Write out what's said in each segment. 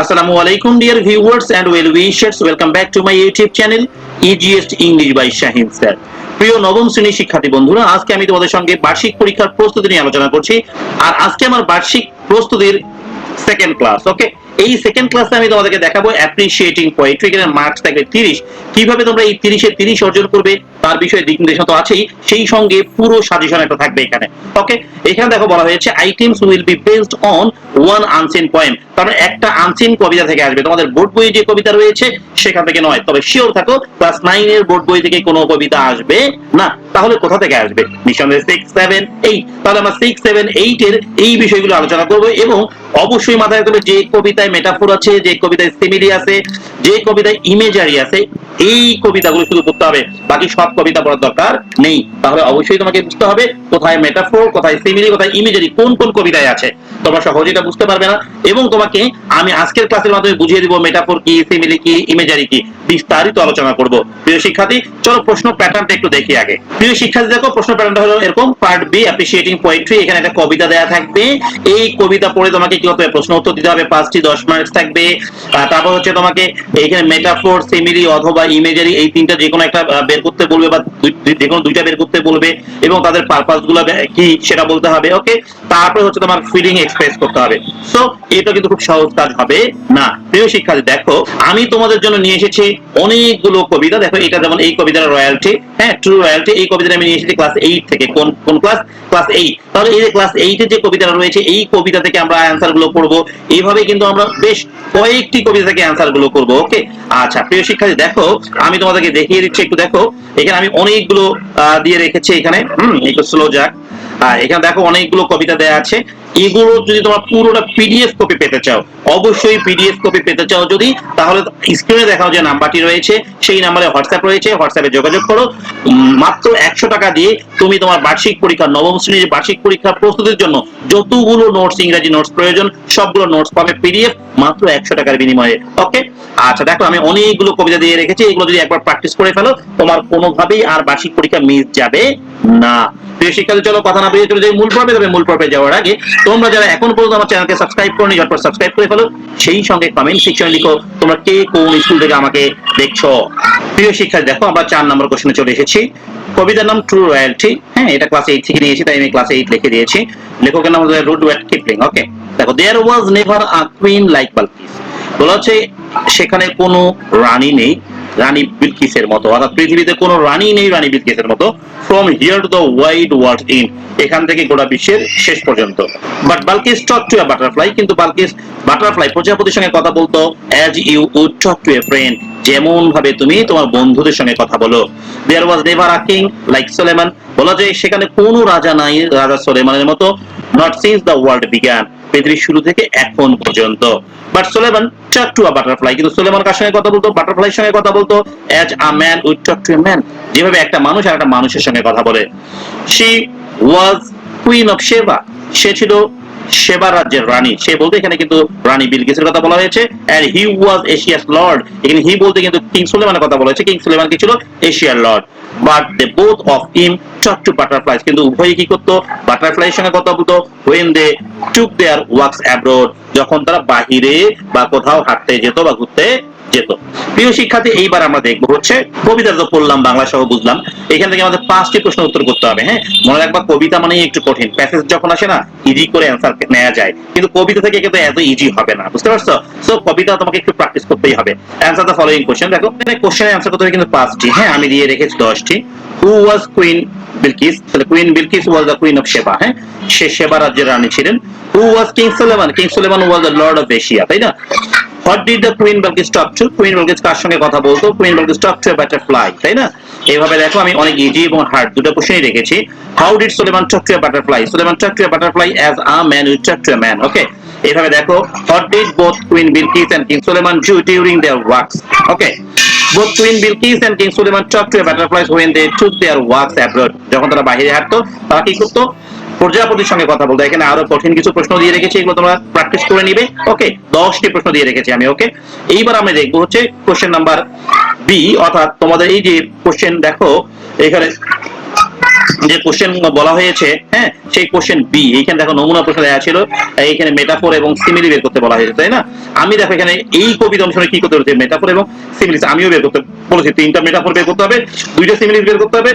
আসসালামু আলাইকুম dear viewers and well wishers welcome back to my YouTube channel easiest English by Shahim sir প্রিয় নবম শ্রেণির শিক্ষার্থী বন্ধুরা, আজকে আমি তোমাদের সঙ্গে বার্ষিক পরীক্ষার প্রস্তুতি নিয়ে আলোচনা করছি। আর আজকে আমার বার্ষিক প্রস্তুতির সেকেন্ড ক্লাস ওকে এই সেকেন্ড ক্লাসে আমি তোমাদেরকে দেখাবো অ্যাপ্রিসিয়েটিং পোয়েট্রি এখানে মার্কস থাকবে তিরিশ। কীভাবে তোমরা এই তিরিশে তিরিশ অর্জন করবে, তার বিষয়ে দিক নির্দেশনা তো আছেই, সেই সঙ্গে পুরো সাজেশন একটা থাকবে এখানে। ওকে এখানে দেখো বলা হয়েছে items will be based on one unseen poem কারণ একটা আনসিন কবিতা থেকে আসবে। তোমাদের বোর্ড বইয়ে যে কবিতা রয়েছে, সেখান থেকে নয়। তবে শিওর থাকো ক্লাস নাইন এর বোর্ড বই থেকে কোনো কবিতা আসবে না। তাহলে কোথা থেকে আসবে? নিঃসন্দেহে সিক্স সেভেন এইট তাহলে আমরা সিক্স সেভেন এইট এর এই বিষয়গুলো আলোচনা করব এবং অবশ্যই মাথায় রাখতে যে যে কবিতায় মেটাফোর আছে, যে কবিতায় সিমিলি আছে, যে কবিতায় ইমেজারি আছে, এই কবিতাগুলো শুধু পড়তে হবে। বাকি সব কবিতা পড়ার দরকার নেই। তাহলে অবশ্যই তোমাকে বুঝতে হবে কোথায় মেটাফোর কোথায় সিমিলি কোথায় ইমেজারি কোন কোন কবিতায় আছে? তোমরা সহজে এটা বুঝতে পারবে না। এবং তোমাকে আমি আজকের ক্লাসের মাধ্যমে বুঝিয়ে দিব মেটাফোর কি সিমিলি কি ইমেজারি কি। বিস্তারিত আলোচনা করব। প্রিয় শিক্ষার্থী, চলো প্রশ্ন প্যাটার্নটা একটু দেখি আগে। প্রিয় শিক্ষার্থী, দেখো, প্রশ্ন প্যাটার্নটা হলো এরকম। পার্ট বি অ্যাপ্রিসিয়েটিং পোয়েট্রি এখানে একটা কবিতা দেয়া থাকবে। এই কবিতা পড়ে তোমাকে কি হবে? প্রশ্ন উত্তর দিতে হবে। পাঁচটি দশ মার্কস থাকবে। তারপর হচ্ছে তোমাকে এখানে মেটাফোর সিমিলি অথবা ইমেজারি এই তিনটা যে কোনো একটা বের করতে বলবে বা যে কোনো দুইটা বের করতে বলবে এবং তাদের পারপাস গুলো কি সেটা বলতে হবে, ওকে? তারপরে হচ্ছে তোমার ফিলিং এক্সপ্রেস করতে হবে। সো এটা কিন্তু খুব সহজ কাজ হবে না। প্রিয় শিক্ষার্থী, দেখো, আমি তোমাদের জন্য নিয়ে এসেছি অনেকগুলো কবিতা। দেখো, এটা যেমন এই কবিতার রয়্যালটি হ্যাঁ ট্রু রয়্যালটি এই কবিতাটা আমি নিয়ে এসেছি ক্লাস এইট থেকে। কোন কোন ক্লাস ক্লাস এইট তাহলে এই যে ক্লাস এইটের যে কবিতাটা রয়েছে, এই কবিতা থেকে আমরা অ্যান্সারগুলো করব এইভাবে কিন্তু আমরা বেশ কয়েকটি কবিতা থেকে অ্যান্সারগুলো করব, ওকে? আচ্ছা প্রিয় শিক্ষার্থী, দেখো, আমি তোমাদেরকে দেখিয়ে দিচ্ছি, একটু দেখো। এখানে আমি অনেকগুলো দিয়ে রেখেছি এখানে। হম, একটু স্লো যাক। এখানে দেখো অনেকগুলো কবিতা দেয়া আছে। এগুলো যদি তোমরা পুরোটা পিডিএফ কপি পেতে চাও, অবশ্যই পিডিএফ কপি পেতে চাও যদি, তাহলে স্ক্রিনে দেখানো যে নাম্বারটি রয়েছে, সেই নাম্বারে হোয়াটসঅ্যাপ রয়েছে হোয়াটসঅ্যাপে যোগাযোগ করো। মাত্র একশো টাকা দিয়ে তুমি তোমার বার্ষিক পরীক্ষা, নবম শ্রেণির বার্ষিক পরীক্ষা প্রস্তুতির জন্য যতগুলো নোটস ইংরেজি নোটস প্রয়োজন, সবগুলো নোটস পাবে পিডিএফ মাত্র একশো টাকার বিনিময়ে। ওকে আচ্ছা দেখো আমি অনেকগুলো কবিতা দিয়ে রেখেছি, এগুলো যদি একবার প্র্যাকটিস করে ফেলো, তোমার কোনোভাবেই আর বার্ষিক পরীক্ষা মিস যাবে না। প্রিয় শিক্ষার্থী, চলো কথা না বেরিয়ে চলে যাই মূল পর্বে। তবে মূল পর্বে যাওয়ার আগে তোমরা যারা এখন পর্যন্ত আমার চ্যানেলকে সাবস্ক্রাইব করনি, ঝটপট সাবস্ক্রাইব করে ফেলো। সেই সঙ্গে কমেন্ট সেকশনে লিখো, তোমরা কে কোন স্কুল থেকে আমাকে দেখছ। প্রিয় শিক্ষার্থী, দেখো আমরা চার নম্বর কোশ্চেনে চলে এসেছি। কবিতার নাম ট্রু রয়্যালটি হ্যাঁ এটা ক্লাস এইট থেকে নিয়েছি, তাই আমি ক্লাস এইট লিখে দিয়েছি। লেখকের নাম হচ্ছে রুডওয়ার্ড কিপলিং ওকে দেখো there was never a queen like Balkis বলা হচ্ছে, সেখানে কোনো রানী নেই। রানী বিলকিসের মতো। অর্থাৎ পৃথিবীতে কোনো রানী নেই রানী বিলকিসের মতো। From here to the wide world in এখান থেকে গোটা বিশ্বের শেষ পর্যন্ত। But Balkis talk to a butterfly কিন্তু বালকিস বাটারফ্লাই প্রজাপতির সঙ্গে কথা বলতো। As you would talk to a friend যেমন ভাবে তুমি তোমার বন্ধুদের সঙ্গে কথা বলো। There was never a king like Solomon বলা যায় সেখানে কোনো রাজা নাই, রাজা সোলেমানের মতো। নট সিন্স দ্য ওয়ার্ল্ড বিজ্ঞান পৃথিবীর শুরু থেকে এখন পর্যন্ত। But Solomon talk to a butterfly কিন্তু সোলেমান কার সঙ্গে কথা বলতো? বাটারফ্লাইয়ের সঙ্গে কথা বলতো? As a man with talk to man যেভাবে একটা মানুষ আর একটা মানুষের সঙ্গে কথা বলে। শি ওয়াজ কুইন অফ সেবা সে ছিল সেবা রাজ্যের রানী। সে বলতে এখানে কিন্তু রানী বিলগিসের কথা বলা হয়েছে and he was Asia's lord এখানে হি বলতে কিন্তু কিং সুলেমানের কথা বলা হয়েছে। কিং সুলেমান কি ছিল? এশিয়ার lord but they both of him talk to butterflies কিন্তু উভয়ে কি করতো? বাটারফ্লাইয়ের সঙ্গে কথা বলতো। When they took their works abroad যখন তারা বাহিরে বা কোথাও হাঁটতে যেত বা ঘুরতে যেত। প্রিয় শিক্ষার্থী, এইবার আমরা দেখব হচ্ছে কবিতা তো পড়লাম, বাংলা সহ বুঝলাম, এখান থেকে আমাদের পাঁচটি প্রশ্ন উত্তর করতে হবে হ্যাঁ? মনে রাখবা, কবিতা মানেই একটু কঠিন। প্যাসেজ যখন আসে না ইজি করে অ্যান্সার নেওয়া যায়। কিন্তু কবিতা থেকে কিন্তু এত ইজি হবে না, বুঝতে পারছ? সো কবিতা তোমাকে একটু প্র্যাকটিস করতেই হবে। অ্যান্সার দ্য ফলোইং কোশ্চেন দেখো, এখানে কোশ্চেনের অ্যান্সার করতে হবে কিন্তু পাঁচটি হ্যাঁ? আমি দিয়ে রেখেছি দশটি। হু ওয়াজ কুইন বিলকিস তাহলে queen Bilqis was the queen of Sheba হ্যাঁ? সে সেবা রাজ্যের রানী ছিলেন। Who was king Suleiman king Suleiman was the lord of Asia তাই না? What did the queen Balkis talk to queen Balkis কার সঙ্গে কথা বলতো? Queen Balkis talk to butterfly তাই না? এইভাবে দেখো, আমি অনেক ইজি এবং হার্ড দুটো কোশ্চেনই রেখেছি। How did Suleiman talk to butterfly Suleiman talk to butterfly as a man with talk to a man okay এইভাবে দেখো what did both queen Bilqis and king Suleiman do during their works okay Queen Bilqis and King Suleiman talked to a butterflies when they took their walks abroad. যখন তারা বাইরে হাঁটতো, তারা কি করতো? প্রজাপতির সঙ্গে কথা বলতে। এখানে আরও কঠিন কিছু প্রশ্ন দিয়ে রেখেছি, এগুলো তোমরা প্র্যাকটিস করে নিবে। ওকে দশটি প্রশ্ন দিয়ে রেখেছি আমি ওকে এইবার আমি দেখব হচ্ছে কোশ্চেন নাম্বার বি অর্থাৎ তোমাদের এই যে কোশ্চেন দেখো, এখানে যে কোশ্চেন বলা হয়েছে হ্যাঁ সেই কোশ্চেন বি এইখানে দেখো নমুনা প্রশ্ন দেওয়া ছিল এইখানে মেটাফোর এবং সিমিলি বের করতে বলা হয়েছে, তাই না? আমি দেখো এখানে এই কবিতা অনুসারে কি করতে হচ্ছে মেটাফোর এবং সিমিলি আমিও বের করতে বলেছি, তিনটা মেটাফোর বের করতে হবে, দুইটা সিমিলি বের করতে হবে,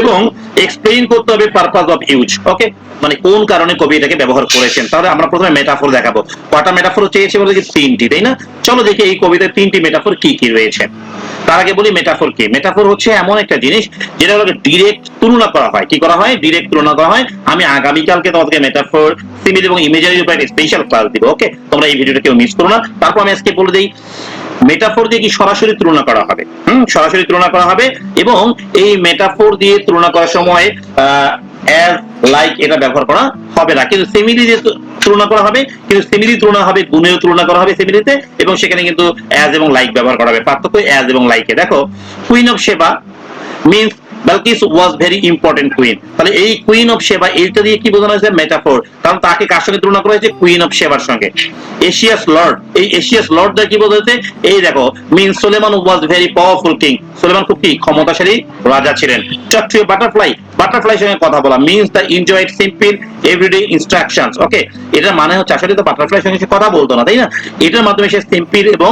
এবং এক্সপ্লেইন করতে হবে পারপাস অফ ইউজ ওকে মানে কোন কারণে কবি এটাকে ব্যবহার করেছেন, তাহলে আমরা প্রথমে মেটাফোর দেখাবো, কটা মেটাফোর চেয়েছে বলে কি তিনটি, তাই না? চলো দেখি এই কবিতায় তিনটি মেটাফোর কি কি রয়েছে। তার আগে বলি মেটাফোর কি? মেটাফোর হচ্ছে এমন একটা জিনিস, যেটা ডিরেক্ট তুলনা করা হয়। কি করা হয়? ডিরেক্ট তুলনা করা হয়। আমি আগামীকালকে তোমাদেরকে মেটাফোর সিমিল এবং ইমেজারির উপর একটা স্পেশাল ক্লাস দিব ওকে তোমরা এই ভিডিওটা কেউ মিস করো না। তারপর আমি আজকে বলে দিই মেটাফোর দিয়ে কি সরাসরি তুলনা করা হবে? হুম, সরাসরি তুলনা করা হবে এবং এই মেটাফোর দিয়ে তুলনা করার সময় অ্যাজ লাইক এটা ব্যবহার করা হবে না। কিন্তু সিমিলি দিয়ে তুলনা করা হবে, কিন্তু সিমিলি তুলনা হবে, গুণেও তুলনা করা হবে সিমিলিতে এবং সেখানে কিন্তু অ্যাজ এবং লাইক ব্যবহার করা হবে। পার্থক্য অ্যাজ এবং লাইকে দেখো queen of Sheba means Balkis was very important queen তাহলে এই কুইন অফ সেবা এইটা দিয়ে কি বোঝানো হয়েছে? মেটাফোর কারণ তাকে কার সঙ্গে তুলনা করা হয়েছে? কুইন অফ সেবার সঙ্গে। এশিয়াস লর্ড এই এশিয়াস লর্ড দ্বারা কি বোঝাচ্ছে এই দেখো mean Solomon was very powerful king Solomon খুব কি? ক্ষমতাশালী রাজা ছিলেন। চট্টীয় বাটারফ্লাই বাটারফ্লাই সঙ্গে কথা বলা। Means the enjoyed simple everyday instructions okay এটার মানে হচ্ছে, আসলে তো বাটারফ্লাই সঙ্গে সে কথা বলতো না, তাই না? এটার মাধ্যমে সে সিম্পল এবং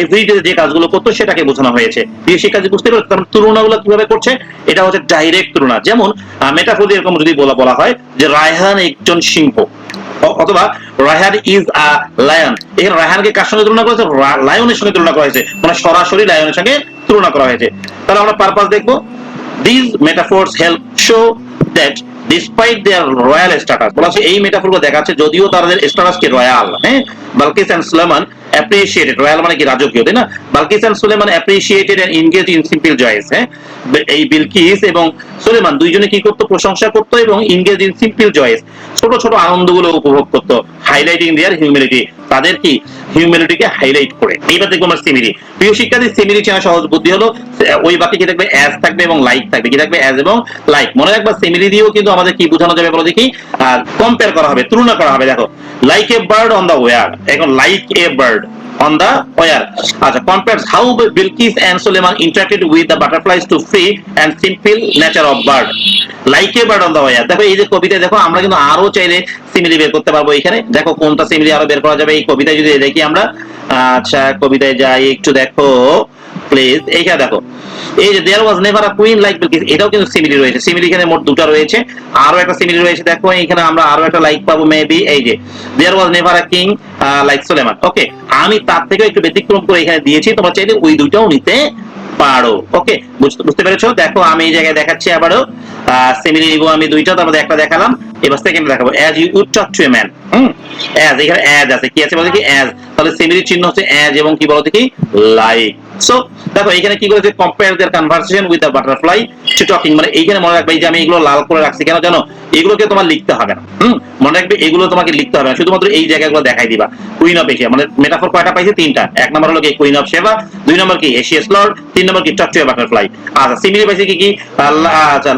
এভরিডে যে কাজগুলো করতো, সেটাকে বোঝানো হয়েছে। প্রিয় শিক্ষার্থী বুঝতে পারছ তুলনাগুলো কীভাবে করছে? এটা হচ্ছে ডাইরেক্ট তুলনা। যেমন মেটাফোর এরকম যদি বলা বলা হয় যে রায়হান একজন সিংহ অ- অথবা রায়হান ইজ আ লায়ন এখানে রায়হানকে কার সঙ্গে তুলনা করা হয়েছে? রা- লায়নের সঙ্গে তুলনা করা হয়েছে। মানে সরাসরি লায়নের সঙ্গে তুলনা করা হয়েছে। তাহলে আমরা পারপাস দেখব। These metaphors help show that despite their royal status, বলা হচ্ছে এই মেটাফোরগুলো দেখাচ্ছে যদিও তাদের স্ট্যাটাস কি? রয়্যাল হ্যাঁ? Balkis and Solomon appreciated royal মানে কি? রাজকীয়, তাই না? Balkis and Solomon appreciated and engage in simple joys হ্যাঁ? এই বিলকিস এবং সুলেমান দুইজনে কি করতো? প্রশংসা করতো এবং এনগেজ ইন সিম্পল জয়েস ছোট ছোট আনন্দগুলো উপভোগ করতো। হাইলাইটিং দেয়ার হিউমিলিটি তাদের কি? হিউমিলিটিকে হাইলাইট করে। এইবার দেখব আমরা সিমিলি প্রিয় শিক্ষার্থী সিমিলি চেনা সহজ বুদ্ধি হলো, ওই বাকি কি থাকবে? অ্যাজ থাকবে এবং লাইক থাকবে। কি থাকবে? অ্যাজ এবং লাইক মনে রাখবা সিমিলি দিয়েও কিন্তু আমাদের কি বোঝানো যাবে বলো দেখি? কম্পেয়ার করা হবে, তুলনা করা হবে, দেখো। Like a bird on the wire এখন like a bird on the wire. আচ্ছা compares how Bilqis and Suleiman interacted with the butterflies to free and simple nature of bird. Like a bird on the wire. দেখো এই যে কবিতা দেখো আমরা কিন্তু আরও চাইলে সিমিলি বের করতে পারব এখানে দেখো কোনটা সিমিলি আরও বের করা যাবে এই কবিতায় যদি দেখি আমরা আচ্ছা কবিতায় যাই একটু দেখো প্লিজ এইখানে দেখো, এই যে there was never a queen like Bilqis এটাও কিন্তু সিমিলি রয়েছে। সিমিলি এখানে মোট দুটো রয়েছে। আরও একটা সিমিলি রয়েছে, দেখো, এখানে আমরা আরও একটা লাইক পাবো মেবি এই যে there was never a king like Solomon okay আমি তার থেকে একটু ব্যতিক্রম করে এখানে দিয়েছি, তোমরা চাইলে ওই দুইটাও নিতে পারো। ওকে বুঝতে পেরেছ? দেখো, আমি এই জায়গায় দেখাচ্ছি আবারও। সিমিলি নিবো আমি দুইটা, তার একটা দেখালাম। এবার সেকেন্ড দেখাবো। As you would talk to a man as এখানে অ্যাজ আছে। কি আছে বলতে কি? অ্যাজ তাহলে সিমিলির চিহ্ন হচ্ছে অ্যাজ এবং কি বলতে কি? লাইক সো দেখো এখানে কি করেছে? Compare their conversation with the butterfly to talking মানে এইখানে মনে রাখবে যে আমি এগুলো লাল করে রাখছি। কেন জানো? এগুলোকে তোমার লিখতে হবে না। হুম? মনে রাখবে এগুলো তোমাকে লিখতে হবে না। শুধুমাত্র এই জায়গাগুলো দেখাই দিবা। কুইন অফ এশিয়া মানে মেটাফোর কয়টা পাইছে? তিনটা। এক নম্বর হলো কি? কুইন অফ সেবা দুই নম্বর কি? এশিয়াস লর্ড তিন নম্বর কি? টক টু বাটারফ্লাই আচ্ছা সিমিলি পাইছে কি কি? আচ্ছা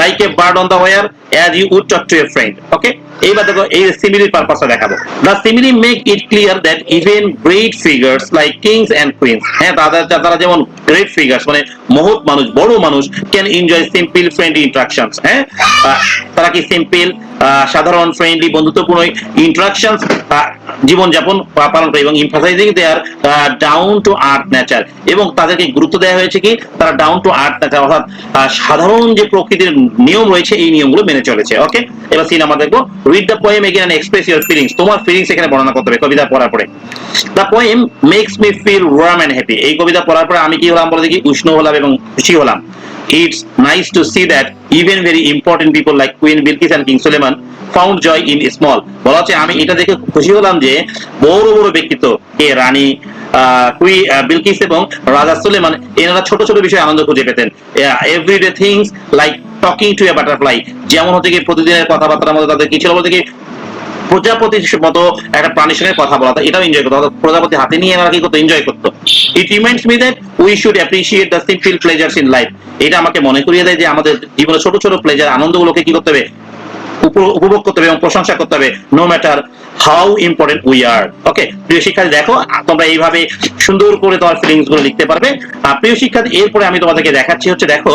like a bird on the wire as you would talk to a friend okay এইবার দেখো, এই সিমিলির পারপাসটা দেখাবো। The simile make it clear that even great figures like kings and queens হ্যাঁ তাদের, তারা যেমন গ্রেট ফিগার্স মানে মহৎ মানুষ, বড় মানুষ can enjoy simple friendly interactions হ্যাঁ? তারা কি সিম্পল সাধারণ ফ্রেন্ডলি বন্ধুত্বপূর্ণ ইন্টারাকশনস জীবনযাপন পালন করে এবং emphasising their down to earth nature এবং তাদেরকে গুরুত্ব দেওয়া হয়েছে কি? তারা ডাউন টু আর্থ নেচার অর্থাৎ সাধারণ যে প্রকৃতির নিয়ম রয়েছে এই নিয়মগুলো মেনে চলেছে ওকে এবার সিন আমরা দেখব read the poem again express your feelings তোমার ফিলিংস এখানে বর্ণনা করতে হবে, কবিতা পড়ার পরে। The poem makes me feel warm and happy এই কবিতা পড়ার পরে আমি কি হলাম বলে দেখি? উষ্ণ হলাম এবং খুশি হলাম। It's nice to see that even very important people like Queen Bilqis and King Suleiman found joy in small. বলা হচ্ছে আমি এটা দেখে খুশি হলাম যে বড় বড় ব্যক্তিত্ব কে রানী কুই বিলকিস এবং রাজা সুলেমান, এনারা ছোট ছোট বিষয়ে আনন্দ খুঁজে পেতেন everyday things like talking to a butterfly যেমন হচ্ছে কি প্রতিদিনের কথাবার্তার মধ্যে তাদের কি ছিল বলতে কি প্রজাপতির মতো একটা প্রাণীর সঙ্গে কথা বলা, এটাও এনজয় করতো। প্রজাপতি হাতে নিয়ে এনারা কি করতো? এনজয় করতো। It reminds me that we should appreciate the simple pleasures in life এটা আমাকে মনে করিয়ে দেয় যে আমাদের জীবনে ছোট ছোট প্লেজার আনন্দগুলোকে কি করতে হবে? উপভোগ করতে হবে এবং প্রশংসা করতে হবে no matter how important we are okay প্রিয় শিক্ষার্থী, দেখো, তোমরা এইভাবে সুন্দর করে তোমার ফিলিংসগুলো লিখতে পারবে। আর প্রিয় শিক্ষার্থী, এরপরে আমি তোমাদেরকে দেখাচ্ছি হচ্ছে, দেখো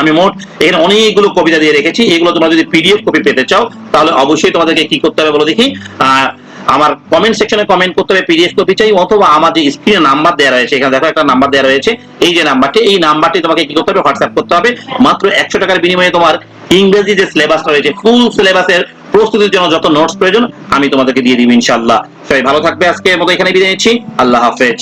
আমি মোট এখানে অনেকগুলো কবিতা দিয়ে রেখেছি। এগুলো তোমরা যদি পিডিএফ কপি পেতে চাও, তাহলে অবশ্যই তোমাদেরকে কি করতে হবে বলো দেখি। আমার কমেন্ট সেকশনে কমেন্ট করতে হবে পিডিএফ কপি চাই, অথবা আমার যে স্ক্রিনে নাম্বার দেওয়া রয়েছে, এখানে দেখো একটা নাম্বার দেওয়া রয়েছে। এই যে নাম্বারটি এই নাম্বারটি তোমাকে কি করতে হবে? হোয়াটসঅ্যাপ করতে হবে। মাত্র একশো টাকার বিনিময়ে তোমার ইংরেজি যে সিলেবাসটা রয়েছে ফুল সিলেবাসের প্রস্তুতির জন্য যত নোটস প্রয়োজন, আমি তোমাদেরকে দিয়ে দিব ইনশাআল্লাহ। সবাই ভালো থাকবে আজকে মতো এখানে বিদায় নিচ্ছি। আল্লাহ হাফেজ।